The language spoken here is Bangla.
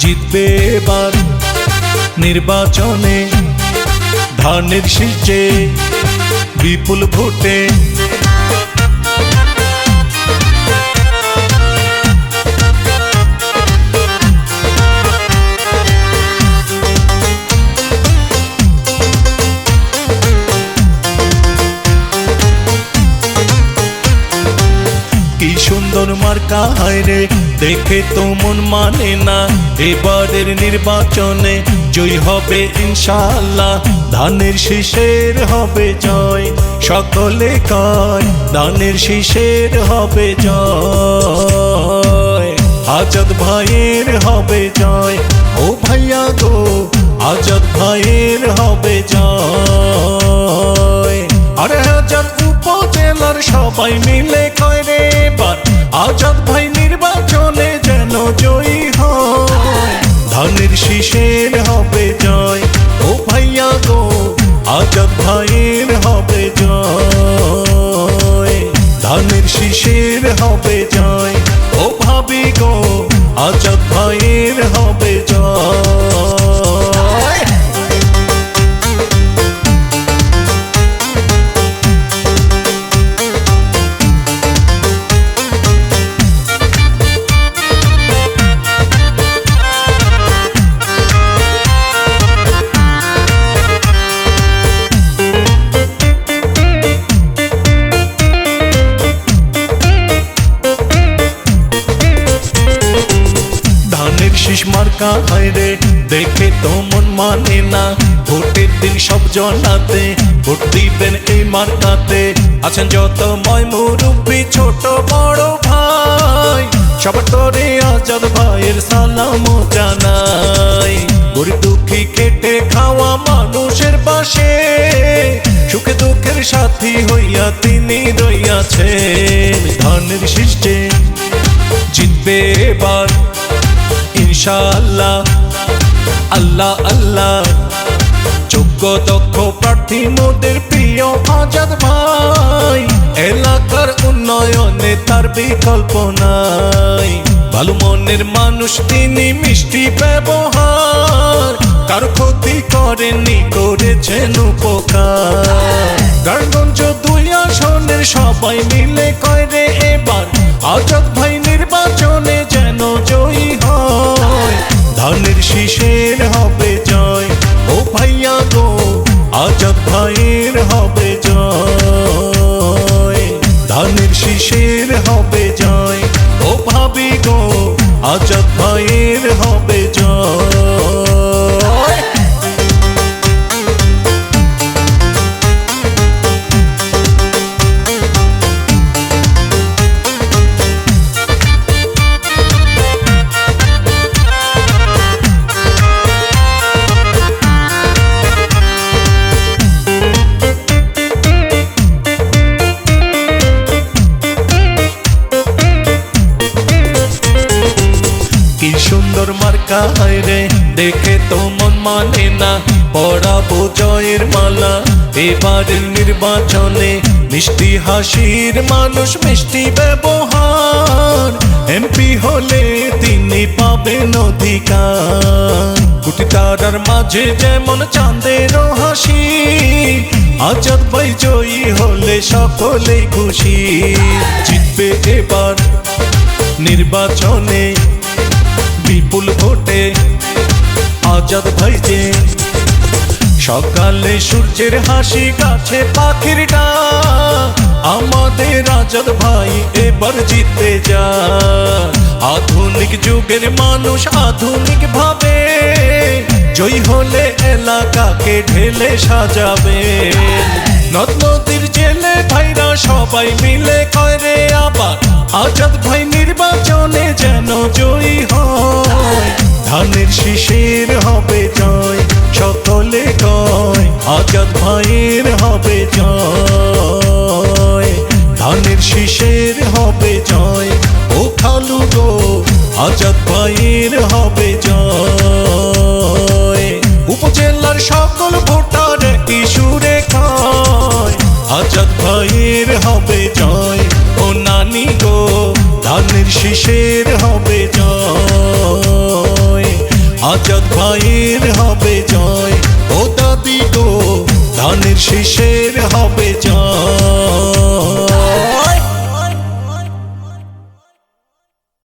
জিতবে এবার নির্বাচনে ধানের শীষে বিপুল ভোটে মার্কা হায় রে। দেখে তো মন মানে না। এবারের নির্বাচনে জয় হবে ইনশাআল্লাহ। ধানের শীষের হবে জয়। সকলে কয়, ধানের শীষের হবে জয়। আজাদ ভাইয়ের হবে জয়। ও ভাইয়া গো, আজাদ ভাইয়ের হবে জয়। আরে আজাদ উপজেলার সবাই মিলে কয় রে জয়ী হয়। ধানের শীষের হবে জয়। ও ভাইয়া গো আজাদ ভাইয়ের হবে জয়। ধানের শীষের মার্কা হয় দেখে তো মন মানে না। ভোটের দিন সব জনাতে, ভোট দিবেন এই মার্কাতে। আছেন যত ময় মুরব্বী, ছোট বড় ভাই। সবার তরে আজাদ ভাইয়ের সালাম জানাই। গরিব দুঃখী খেটে খাওয়া মানুষের পাশে। সুখে দুঃখের সাথী হইয়া তিনি রইয়াছেন। ধানের শীষে জিতবে এবার। ইনশাআল্লাহ। আল্লাহ আল্লাহ। যোগ্য, দক্ষ প্রার্থী মোদের প্রিয় আজাদ ভাই। এলাকার উন্নয়নে তার বিকল্প নাই। ভালো মনের মানুষ, তিনি মিষ্টি ব্যবহার। কার ক্ষতি করেননি, করেছেন উপকার। সবাই মিলে কয় রে এবার আজাদ ধানের শীষের হবে জয়। ও ভাইয়া গো আজাদ ভাইয়ের হবে জয়। ধানের শীষের হবে জয়। ও ভাবি গো আজাদ ভাইয়ের হবে সুন্দর রে, দেখে তো মন মানে না। পড়াবো জয়ের মালা এবারের নির্বাচনে মিষ্টি হাসির মানুষ, মিষ্টি ব্যবহার। এমপি হলে তিনি পাবেন অধিকার। কুটি তারার মাঝে যেমন চাঁদের হাসি, আজাদ ভাই জয়ী হলে সকলেই খুশি। জিতবে এবার নির্বাচনে বিপুল ভোটে আজাদ ভাই যে সকালে সূর্যের হাসি কাছে পাখির ডাক। আমাদের আজাদ ভাই এবার জিতে যা আধুনিক যুগের মানুষ আধুনিক ভাবে, জয়ী হলে এলাকাকে ঢেলে সাজাবে। নদ নদীর জেলে ভাইরা সবাই মিলে কয় রে আবার আজাদ ভাই নির্বাচনে যেন জয়ী হয়। ধানের শিশির হবে জয়, সকলে কয়, আজাদ ভাইয়ের হবে জয়। ধানের শীষের হবে জয় ও খালু গো, আজাদ ভাইয়ের হবে জয়। উপজেলার সকল ভোটার কি সুরে খায় আজাদ ভাইয়ের হবে শীষের হবে জয়। আজাদ ভাইয়ের হবে